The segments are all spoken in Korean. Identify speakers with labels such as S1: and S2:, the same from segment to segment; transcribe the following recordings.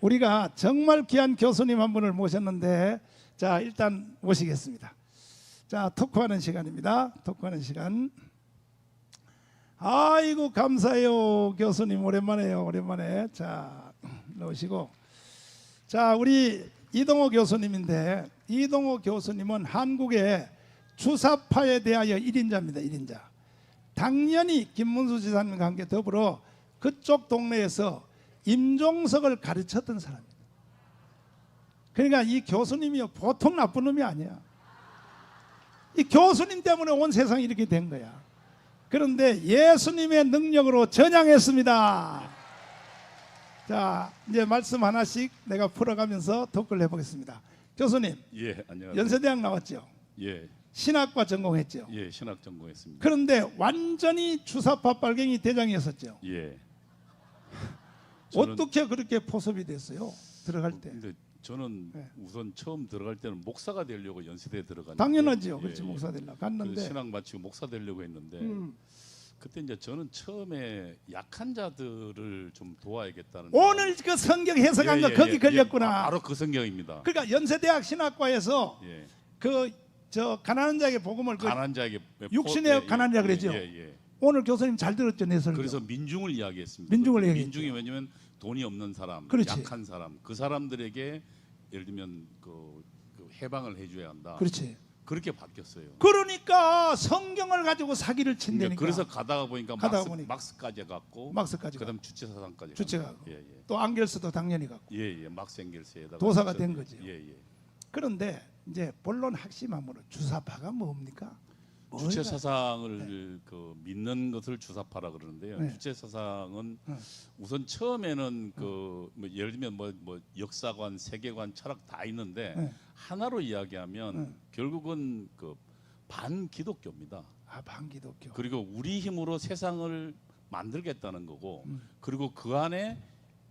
S1: 우리가 정말 귀한 교수님 한 분을 모셨는데 자 일단 모시겠습니다. 자 토크하는 시간입니다. 토크하는 시간. 아이고 감사해요 교수님 오랜만에요 오랜만에 자 넣으시고 자 우리 이동호 교수님인데 이동호 교수님은 한국의 주사파에 대하여 1인자입니다 1인자 당연히 김문수 지사님과 함께 더불어 그쪽 동네에서 임종석을 가르쳤던 사람입니다 그러니까 이 교수님이 보통 나쁜 놈이 아니야 이 교수님 때문에 온 세상이 이렇게 된 거야 그런데 예수님의 능력으로 전향했습니다. 자, 이제 말씀 하나씩 내가 풀어가면서 토크를 해보겠습니다. 교수님,
S2: 예, 안녕하세요.
S1: 연세대학 나왔죠?
S2: 예,
S1: 신학과 전공했죠?
S2: 예, 신학 전공했습니다.
S1: 그런데 완전히 주사파 빨갱이 대장이었었죠?
S2: 예.
S1: 어떻게 그렇게 포섭이 됐어요? 들어갈 때.
S2: 근데 저는
S1: 네.
S2: 우선 처음 들어갈 때는 목사가 되려고 연세대 들어갔는데
S1: 당연하죠.
S2: 예,
S1: 그렇지,
S2: 예.
S1: 목사 되려 갔는데.
S2: 신학 마치고 목사 되려고 했는데
S1: 음.
S2: 그때 이제 저는 처음에 약한 자들을 좀 도와야겠다는
S1: 오늘 그 성경 해석한
S2: 예,
S1: 거
S2: 예,
S1: 거기
S2: 예,
S1: 걸렸구나.
S2: 예, 바로 그 성경입니다.
S1: 그러니까 연세대학 신학과에서
S2: 예.
S1: 그저 가난한 자에게 복음을 그
S2: 가난한 자에게
S1: 육신의 가난한 자 그러죠?
S2: 예, 예.
S1: 오늘 교수님 잘 들었죠 내 설교.
S2: 그래서 민중을 이야기했습니다.
S1: 민중을
S2: 그
S1: 얘기했죠.
S2: 민중이 왜냐면 돈이 없는 사람,
S1: 그렇지.
S2: 약한 사람, 그 사람들에게 예를 들면 그, 그 해방을 해줘야 한다.
S1: 그렇지.
S2: 그렇게 바뀌었어요.
S1: 그러니까 성경을 가지고 사기를
S2: 그러니까
S1: 친다니까.
S2: 그래서 가다가 보니까
S1: 가다가
S2: 막스,
S1: 보니까.
S2: 막스까지 갔고,
S1: 막스까지
S2: 그다음 주체사상까지.
S1: 주체가
S2: 갔고. 예, 예,
S1: 또 안겔스도 당연히 갖고.
S2: 예, 예, 막스 앵겔스에다가
S1: 도사가
S2: 저-
S1: 된 거지요.
S2: 예, 예.
S1: 그런데 이제 본론 핵심함으로 주사파가 뭡니까?
S2: 주체 사상을 그 믿는 것을 주사파라 그러는데요.
S1: 네.
S2: 주체 사상은
S1: 네.
S2: 우선 처음에는 그 뭐 예를 들면 뭐, 뭐 역사관, 세계관, 철학 다 있는데
S1: 네.
S2: 하나로 이야기하면
S1: 네.
S2: 결국은 그 반기독교입니다.
S1: 아 반기독교.
S2: 그리고 우리 힘으로 세상을 만들겠다는 거고
S1: 음.
S2: 그리고 그 안에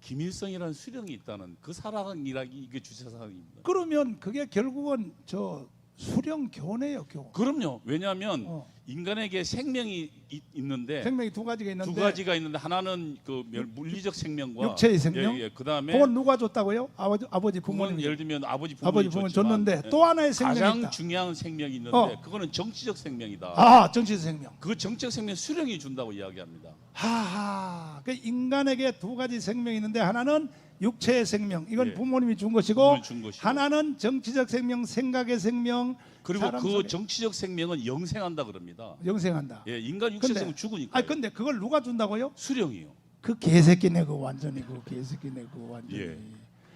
S2: 김일성이라는 수령이 있다는 그 사랑이라기 이게 주체 사상입니다.
S1: 그러면 그게 결국은 저 수령 교네요 교.
S2: 그럼요. 왜냐하면
S1: 어.
S2: 인간에게 생명이 있, 있는데
S1: 생명이 두 가지가 있는데
S2: 두 가지가 있는데 하나는 그 멸- 물리적 생명과
S1: 육체의 생명?
S2: 예, 예. 그다음에
S1: 그건 누가 줬다고요? 아버지 아버지 부모님
S2: 예를 들면 아버지 부모님이
S1: 아버지 부모님
S2: 줬지만,
S1: 줬는데
S2: 예,
S1: 또 하나의 생명이
S2: 가장
S1: 있다.
S2: 중요한 생명이 있는데
S1: 어.
S2: 그거는 정치적 생명이다.
S1: 아 정치 생명.
S2: 그 정치적 생명 수령이 준다고 이야기합니다.
S1: 하하. 그 인간에게 두 가지 생명이 있는데 하나는 육체의 생명. 이건
S2: 예.
S1: 부모님이 준 것이고
S2: 부모님이 준 것이고.
S1: 하나는 정치적 생명, 생각의 생명.
S2: 그리고
S1: 사람
S2: 그
S1: 속에
S2: 정치적 생명은 영생한다 그럽니다.
S1: 영생한다.
S2: 예, 인간 육체
S1: 근데-
S2: 생명 죽으니까.
S1: 아 근데 그걸 누가 준다고요?
S2: 수령이요.
S1: 그 개새끼네 그 완전히 그 개새끼네 그 완전히.
S2: 예.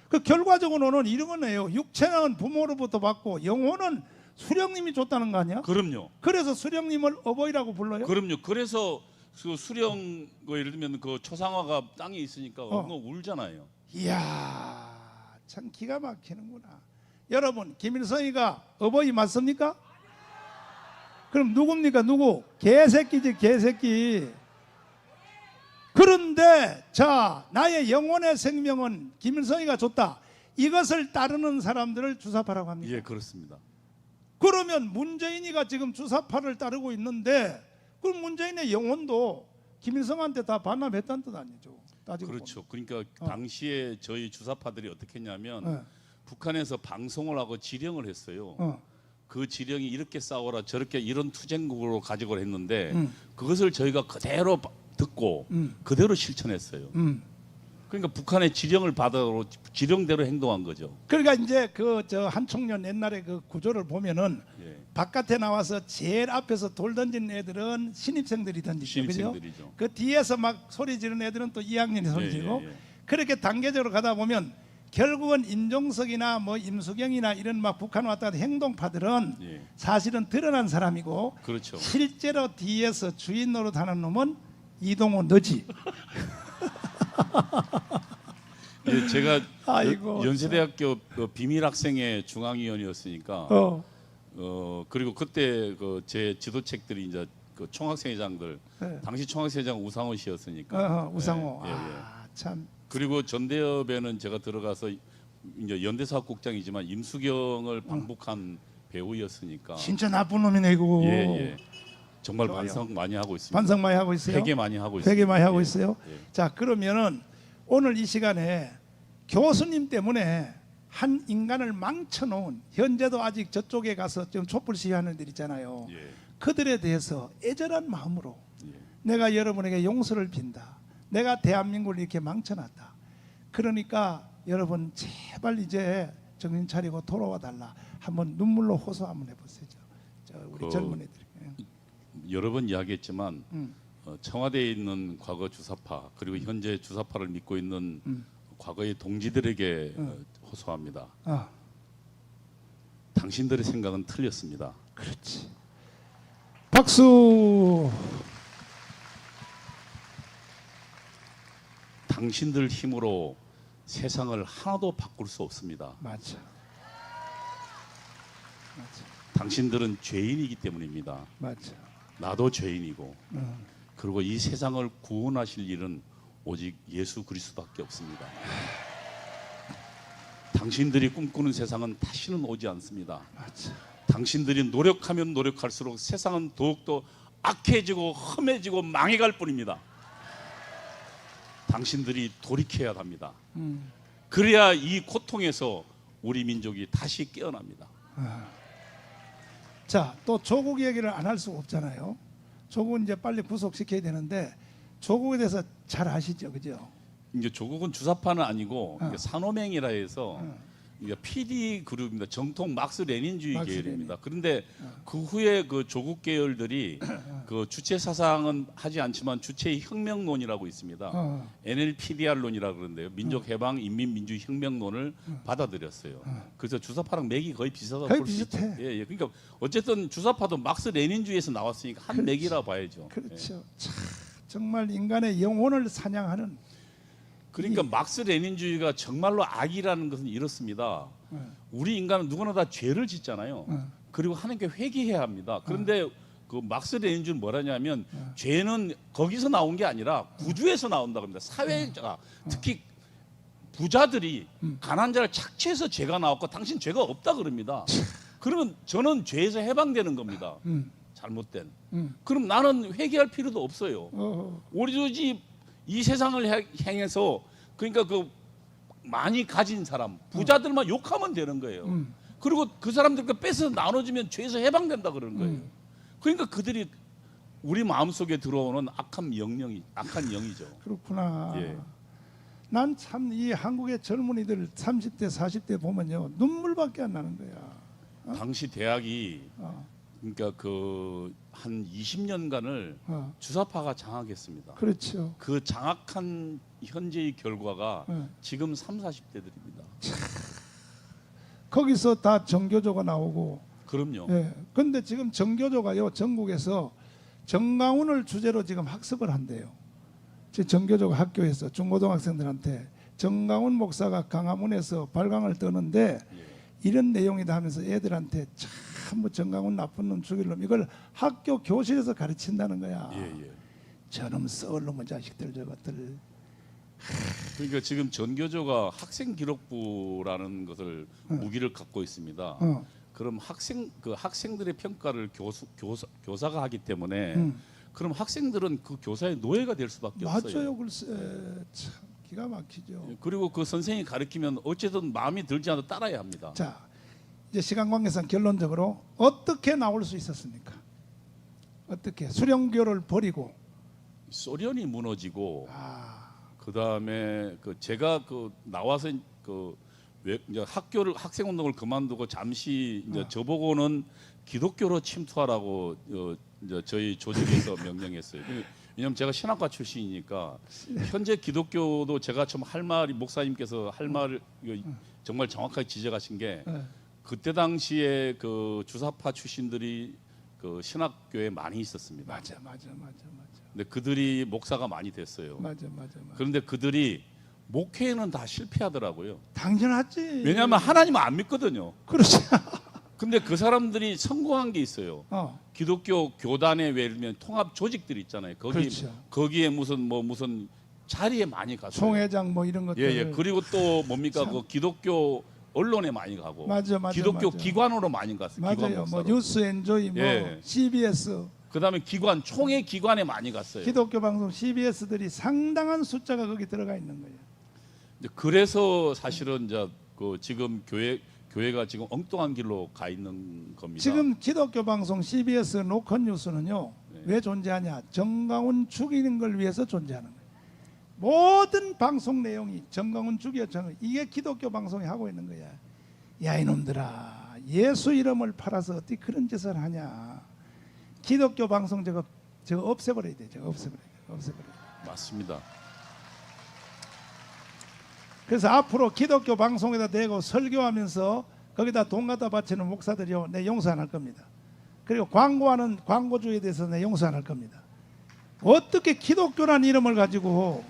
S1: 그 결과적으로는 이런 거네요. 육체는 부모로부터 받고 영혼은 수령님이 줬다는 거 아니야?
S2: 그럼요.
S1: 그래서 수령님을 어버이라고 불러요?
S2: 그럼요. 그래서 그 수령 그 예를 들면 그 초상화가 땅에 있으니까
S1: 어.
S2: 어. 울잖아요.
S1: 이야 참 기가 막히는구나 여러분 김일성이가 어버이 맞습니까? 그럼 누굽니까 누구? 개새끼지 개새끼 그런데 자 나의 영혼의 생명은 김일성이가 줬다 이것을 따르는 사람들을 주사파라고 합니다
S2: 예, 그렇습니다.
S1: 그러면 문재인이가 지금 주사파를 따르고 있는데 그럼 문재인의 영혼도 김일성한테 다 반납했다는 뜻 아니죠 따지고
S2: 그렇죠. 그러니까
S1: 어.
S2: 당시에 저희 주사파들이 어떻게 했냐면
S1: 보면. 예.
S2: 북한에서 방송을 하고 지령을 했어요.
S1: 어.
S2: 그 지령이 이렇게 싸워라 저렇게 이런 투쟁국으로 가지고 했는데
S1: 음.
S2: 그것을 저희가 그대로 바- 듣고
S1: 음.
S2: 그대로 실천했어요.
S1: 음.
S2: 그러니까 북한의 지령을 받아 지령대로 행동한 거죠.
S1: 그러니까 이제 그 저 한총련 옛날에 그 구조를 보면은
S2: 예.
S1: 바깥에 나와서 제일 앞에서 돌 던지는 애들은 신입생들이 던지죠. 그죠?
S2: 신입생들이죠.
S1: 그 뒤에서 막 소리 지르는 애들은 또 2학년이 소리
S2: 예,
S1: 지르고
S2: 예, 예.
S1: 그렇게 단계적으로 가다 보면 결국은 임종석이나 뭐 임수경이나 이런 막 북한 왔다 갔다 행동파들은
S2: 예.
S1: 사실은 드러난 사람이고
S2: 그렇죠.
S1: 실제로 뒤에서 주인 노릇 하는 놈은 이동호 너지.
S2: 예, 제가
S1: 아이고,
S2: 연- 연세대학교 그 비밀 학생회 중앙위원이었으니까
S1: 어.
S2: 어 그리고 그때 그 제 지도책들이 이제 그 총학생회장들
S1: 네.
S2: 당시 총학생회장 우상호 씨였으니까
S1: 어, 우상호.
S2: 예, 예, 예.
S1: 아, 참.
S2: 그리고 전대협에는 제가 들어가서 이제 연대사업국장이지만 임수경을 방북한 배우였으니까
S1: 진짜 나쁜 놈이네 이거.
S2: 예, 예. 정말
S1: 좋아요.
S2: 반성 많이 하고 있습니다.
S1: 반성 많이 하고 있어요.
S2: 회개 많이 하고 있습니다.
S1: 회개 많이 하고
S2: 예,
S1: 있어요.
S2: 예.
S1: 자 그러면은 오늘 이 시간에 교수님 때문에 한 인간을 망쳐놓은 현재도 아직 저쪽에 가서 지금 촛불 시위하는 들 있잖아요.
S2: 예.
S1: 그들에 대해서 애절한 마음으로
S2: 예.
S1: 내가 여러분에게 용서를 빈다. 내가 대한민국을 이렇게 망쳐놨다. 그러니까 여러분 제발 이제 정신 차리고 돌아와 달라. 한번 눈물로 호소 한번 해보세요. 저 우리
S2: 그-
S1: 젊은이들. 예.
S2: 여러 번 이야기했지만
S1: 음.
S2: 어, 청와대에 있는 과거 주사파 그리고 현재 주사파를 믿고 있는
S1: 음.
S2: 과거의 동지들에게
S1: 음.
S2: 어, 호소합니다.
S1: 아,
S2: 당신들의 생각은 틀렸습니다.
S1: 그렇지. 박수.
S2: 당신들 힘으로 세상을 하나도 바꿀 수 없습니다.
S1: 맞아. 맞아.
S2: 당신들은 죄인이기 때문입니다.
S1: 맞아.
S2: 나도 죄인이고
S1: 어.
S2: 그리고 이 세상을 구원하실 일은 오직 예수 그리스도밖에 없습니다. 당신들이 꿈꾸는 세상은 다시는 오지 않습니다.
S1: 맞아.
S2: 당신들이 노력하면 노력할수록 세상은 더욱더 악해지고 험해지고 망해갈 뿐입니다. 당신들이 돌이켜야 합니다.
S1: 음.
S2: 그래야 이 고통에서 우리 민족이 다시 깨어납니다.
S1: 자, 또 조국 얘기를 안 할 수가 없잖아요. 조국은 이제 빨리 구속시켜야 되는데 조국에 대해서 잘 아시죠, 그죠?
S2: 이제 조국은 주사파는 아니고
S1: 어.
S2: 산호맹이라 해서
S1: 어.
S2: PD 그룹입니다. 정통 막스 레닌주의
S1: 막스
S2: 계열입니다. 그런데 그 후에 그 조국 계열들이 그 주체 사상은 하지 않지만 주체 혁명론이라고 있습니다.
S1: 어.
S2: NLPDR론이라 그러는데요. 민족 해방 인민 민주주의 혁명론을 받아들였어요. 그래서 주사파랑 맥이 거의 비슷하다고
S1: 거의
S2: 볼수 있죠.
S1: 비슷해.
S2: 예, 예. 그러니까 어쨌든 주사파도 막스 레닌주의에서 나왔으니까 한
S1: 그렇지.
S2: 맥이라 봐야죠. 예.
S1: 그렇죠. 참, 정말 인간의 영혼을 사냥하는
S2: 그러니까 막스 레닌주의가 정말로 악이라는 것은 이렇습니다.
S1: 어.
S2: 우리 인간은 누구나 다 죄를 짓잖아요.
S1: 어.
S2: 그리고 하나님께 회개해야 합니다. 그런데 그 막스 레닌주의는 뭐라냐면 죄는 거기서 나온 게 아니라 구주에서 나온다 그럽니다. 사회자 특히 부자들이 가난한 자를 착취해서 죄가 나왔고 당신 죄가 없다 그럽니다. 그러면 저는 죄에서 해방되는 겁니다.
S1: 음.
S2: 잘못된.
S1: 음.
S2: 그럼 나는 회개할 필요도 없어요.
S1: 어.
S2: 오로지 이 세상을 해- 향해서 그러니까 그 많이 가진 사람 부자들만 욕하면 되는 거예요.
S1: 음.
S2: 그리고 그 사람들과 뺏어 나눠주면 죄에서 해방된다 그러는 거예요.
S1: 음.
S2: 그러니까 그들이 우리 마음속에 들어오는 악한 영령이 악한 영이죠.
S1: 그렇구나.
S2: 예.
S1: 난 참 이 한국의 젊은이들 30대 40대 보면요 눈물밖에 안 나는 거야.
S2: 당시 대학이
S1: 어.
S2: 그러니까 그 한 20년간을
S1: 어.
S2: 주사파가 장악했습니다.
S1: 그렇죠.
S2: 그 장악한 현재의 결과가
S1: 어.
S2: 지금 3, 40대들입니다.
S1: 거기서 다 정교조가 나오고
S2: 그럼요.
S1: 예. 근데 지금 정교조가요 전국에서 정강훈을 주제로 지금 학습을 한대요. 제 정교조가 학교에서 중고등학생들한테 정강훈 목사가 강화문에서 발광을 떠는데
S2: 예.
S1: 이런 내용이다 하면서 애들한테 참 뭐 정강훈 나쁜 놈 죽일 놈 이걸 학교 교실에서 가르친다는 거야.
S2: 예, 예.
S1: 저놈 썩을 놈의 자식들 저것들.
S2: 그러니까 지금 전교조가 학생 기록부라는 것을 무기를 갖고 있습니다.
S1: 어.
S2: 그럼 학생 그 학생들의 평가를 교수 교사 교사가 하기 때문에
S1: 음.
S2: 그럼 학생들은 그 교사의 노예가 될 수밖에 없어요.
S1: 맞아요, 글쎄 참 기가 막히죠.
S2: 그리고 그 선생이 가르치면 어쨌든 마음이 들지 않아도 따라야 합니다.
S1: 자, 이제 시간 관계상 결론적으로 어떻게 나올 수 있었습니까? 어떻게 수령교를 버리고
S2: 소련이 무너지고
S1: 아,
S2: 그 다음에 그 제가 그 나와서 그 외, 이제 학교를 학생 운동을 그만두고 잠시 이제
S1: 어.
S2: 저보고는 기독교로 침투하라고 어, 이제 저희 조직에서 명령했어요. 그- 왜냐하면 제가 신학과 출신이니까 현재 기독교도 제가 좀 할 말이 목사님께서 할 말을 이거 정말 정확하게 지적하신 게
S1: 예,
S2: 그때 당시에 그 주사파 출신들이 그 신학교에 많이 있었습니다.
S1: 맞아, 맞아, 맞아, 맞아,
S2: 근데 그들이 목사가 많이 됐어요.
S1: 맞아, 맞아, 맞아.
S2: 그런데 그들이 목회에는 다 실패하더라고요.
S1: 당연하지.
S2: 왜냐하면 하나님 안 믿거든요.
S1: 그렇지.
S2: 근데 그 사람들이 성공한 게 있어요.
S1: 어,
S2: 기독교 교단의 예를 들면 통합 조직들이 있잖아요. 거기
S1: 그렇죠.
S2: 거기에 무슨 뭐 무슨 자리에 많이 갔어요.
S1: 총회장 뭐 이런 것들.
S2: 예, 예. 그리고 또 뭡니까
S1: 참.
S2: 그 기독교 언론에 많이 가고
S1: 맞아, 맞아,
S2: 기독교
S1: 맞아.
S2: 기관으로 많이 갔어요.
S1: 맞아요. 뭐
S2: 목사로.
S1: 뉴스 엔조이, 뭐
S2: 예.
S1: CBS,
S2: 그다음에 기관 총회 기관에 많이 갔어요.
S1: 기독교 방송 CBS들이 상당한 숫자가 거기 들어가 있는 거예요.
S2: 그래서 사실은 이제 그 지금 교회 교회가 지금 엉뚱한 길로 가 있는 겁니다.
S1: 지금 기독교 방송 CBS 노컷 뉴스는요
S2: 네.
S1: 왜 존재하냐 정강훈 죽이는 걸 위해서 존재하는 거예요. 모든 방송 내용이 정강훈 죽여 정 이게 기독교 방송이 하고 있는 거야. 야 이놈들아 예수 이름을 팔아서 어떻게 그런 짓을 하냐. 기독교 방송 저거 저거 없애버려야 돼. 저거 없애버려야 돼. 없애버려야 돼.
S2: 맞습니다.
S1: 그래서 앞으로 기독교 방송에다 대고 설교하면서 거기다 돈 갖다 바치는 목사들이요 내 용서 안 할 겁니다. 그리고 광고하는 광고주에 대해서 내 용서 안 할 겁니다. 어떻게 기독교란 이름을 가지고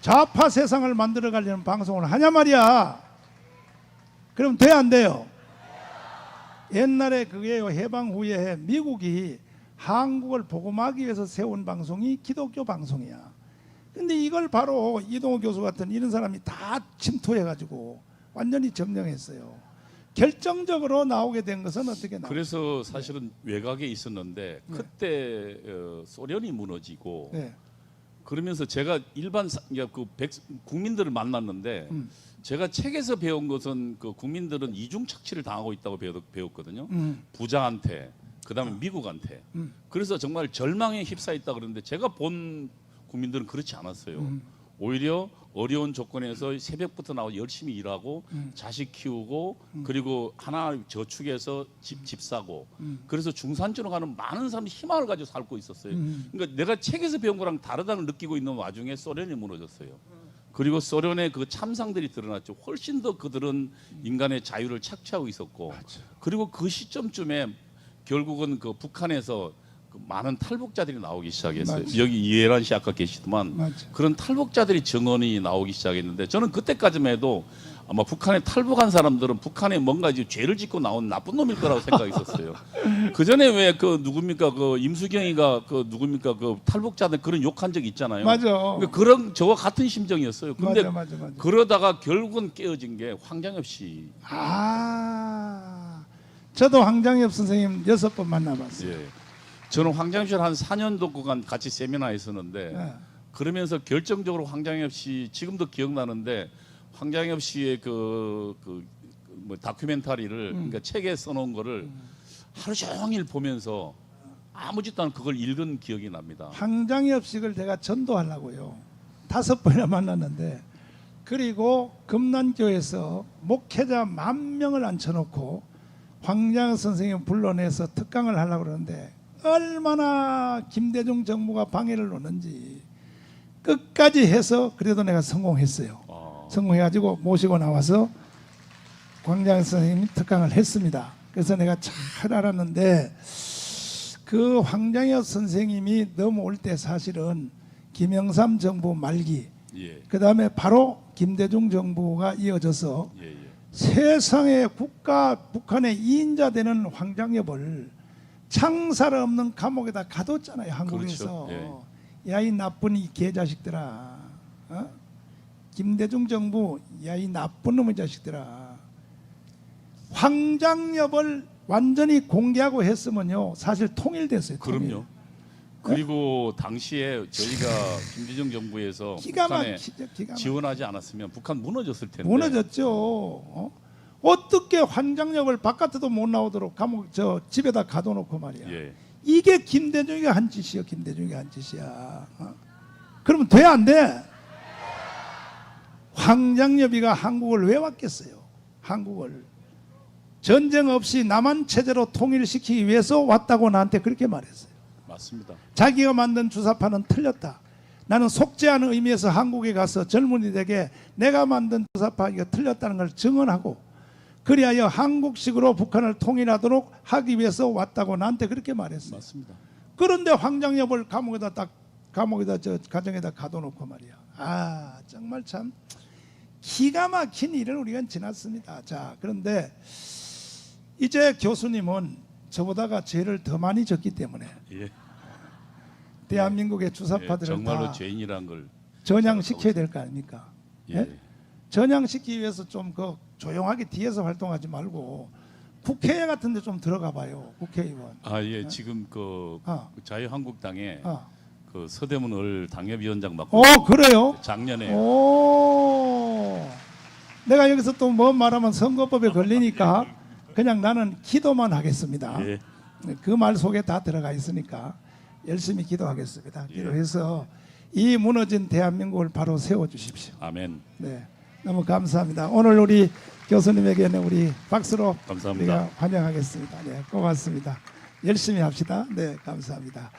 S1: 좌파 세상을 만들어 가려는 방송을 하냐 말이야. 그럼 돼 안 돼요? 옛날에 그게요 해방 후에 미국이 한국을 복음하기 위해서 세운 방송이 기독교 방송이야. 근데 이걸 바로 이동호 교수 같은 이런 사람이 다 침투해 가지고 완전히 점령했어요. 결정적으로 나오게 된 것은 어떻게 나와?
S2: 그래서 사실은 외곽에 있었는데
S1: 네.
S2: 그때 어, 소련이 무너지고
S1: 네.
S2: 그러면서 제가 일반 사- 그러니까 그 백, 국민들을 만났는데
S1: 음.
S2: 제가 책에서 배운 것은 그 국민들은 이중 착취를 당하고 있다고 배웠, 배웠 거든요.
S1: 음.
S2: 부자한테 그다음에 미국한테.
S1: 음.
S2: 그래서 정말 절망에 휩싸였다 그러는데 제가 본 국민들은 그렇지 않았어요.
S1: 음.
S2: 오히려 어려운 조건에서 새벽부터 나와 열심히 일하고
S1: 음.
S2: 자식 키우고 그리고 하나 저축해서 집, 집 사고
S1: 음.
S2: 그래서 중산층으로 가는 많은 사람들이 희망을 가지고 살고 있었어요.
S1: 음.
S2: 그러니까 내가 책에서 배운 거랑 다르다는 걸 느끼고 있는 와중에 소련이 무너졌어요. 그리고 소련의 그 참상들이 드러났죠. 훨씬 더 그들은 인간의 자유를 착취하고 있었고, 그리고 그 시점쯤에 결국은 그 북한에서 그 많은 탈북자들이 나오기 시작했어요.
S1: 맞지.
S2: 여기 이해란 씨 아까 계시더만
S1: 맞지.
S2: 그런 탈북자들이 증언이 나오기 시작했는데 저는 그때까지만 해도 아마 북한에 탈북한 사람들은 북한에 뭔가 이제 죄를 짓고 나온 나쁜 놈일 거라고 생각했었어요. 그 전에 왜 그 누굽니까 그 임수경이가 그 누굽니까 그 탈북자들 그런 욕한 적 있잖아요.
S1: 맞아.
S2: 그러니까 그런 저와 같은 심정이었어요. 근데
S1: 맞아, 맞아, 맞아.
S2: 그러다가 결국은 깨어진 게 황장엽 씨.
S1: 아, 저도 황장엽 선생님 여섯 번 만나봤어요.
S2: 예. 저는 황장엽 씨를 한 4년도 그간 같이 세미나 했었는데
S1: 예.
S2: 그러면서 결정적으로 황장엽 씨 지금도 기억나는데 황장엽 씨의 그, 그, 뭐 다큐멘터리를 그러니까 책에 써놓은 거를 하루 종일 보면서 아무 짓도 않고 그걸 읽은 기억이 납니다.
S1: 황장엽식을 제가 전도하려고요. 다섯 번이나 만났는데 그리고 금난교에서 목회자 만 명을 앉혀놓고 황장 선생님 불러내서 특강을 하려고 그러는데 얼마나 김대중 정부가 방해를 놓는지 끝까지 해서 그래도 내가 성공했어요.
S2: 아,
S1: 성공해가지고 모시고 나와서 광장 선생님이 특강을 했습니다. 그래서 내가 잘 알았는데 그 황장엽 선생님이 넘어올 때 사실은 김영삼 정부 말기
S2: 예,
S1: 그 다음에 바로 김대중 정부가 이어져서
S2: 예, 예.
S1: 세상의 국가 북한의 2인자 되는 황장엽을 창살 없는 감옥에다 가뒀잖아요 한국에서
S2: 그렇죠.
S1: 야이 나쁜 이 개자식들아 어? 김대중 정부 야이 나쁜 놈의 자식들아 황장엽을 완전히 공개하고 했으면요 사실 통일됐어요 통일.
S2: 그럼요. 그리고 당시에 저희가 김대중 정부에서
S1: 기가 막히죠 기가 막
S2: 지원하지 않았으면 북한 무너졌을 텐데.
S1: 무너졌죠. 어? 어떻게 환장역을 바깥에도 못 나오도록 감옥 저 집에다 가둬놓고 말이야.
S2: 예.
S1: 이게 김대중이가 한 짓이요. 김대중이가 한 짓이야. 어? 그러면 돼 안 돼? 황장엽이가 한국을 왜 왔겠어요? 한국을 전쟁 없이 남한 체제로 통일시키기 위해서 왔다고 나한테 그렇게 말했어요.
S2: 맞습니다.
S1: 자기가 만든 주사파는 틀렸다. 나는 속죄하는 의미에서 한국에 가서 젊은이들에게 내가 만든 주사파 이거 틀렸다는 걸 증언하고 그리하여 한국식으로 북한을 통일하도록 하기 위해서 왔다고 나한테 그렇게 말했어요.
S2: 맞습니다.
S1: 그런데 황장엽을 감옥에다 딱 감옥에다 저 가정에다 가둬놓고 말이야. 아 정말 참 기가 막힌 일을 우리가 지났습니다. 자 그런데 이제 교수님은 저보다가 죄를 더 많이 졌기 때문에
S2: 예.
S1: 대한민국의
S2: 예,
S1: 주사파들을
S2: 정말로
S1: 다
S2: 죄인이란 걸.
S1: 전향시켜야 될 거 아닙니까?
S2: 예.
S1: 예? 전향시키기 위해서 좀 그 조용하게 뒤에서 활동하지 말고 국회 같은 데 좀 들어가 봐요. 국회의원.
S2: 아, 예. 지금 그
S1: 아.
S2: 자유한국당에
S1: 아.
S2: 그 서대문 을 당협위원장 맡고
S1: 어, 그래요?
S2: 작년에
S1: 오. 내가 여기서 또뭐 말하면 선거법에 걸리니까 그냥 나는 기도만 하겠습니다.
S2: 예.
S1: 그 말 속에 다 들어가 있으니까 열심히 기도하겠습니다. 기도해서 이 무너진 대한민국을 바로 세워 주십시오.
S2: 아멘.
S1: 네, 너무 감사합니다. 오늘 우리 교수님에게는 우리 박수로
S2: 감사합니다.
S1: 우리가 환영하겠습니다. 네, 고맙습니다. 열심히 합시다. 네, 감사합니다.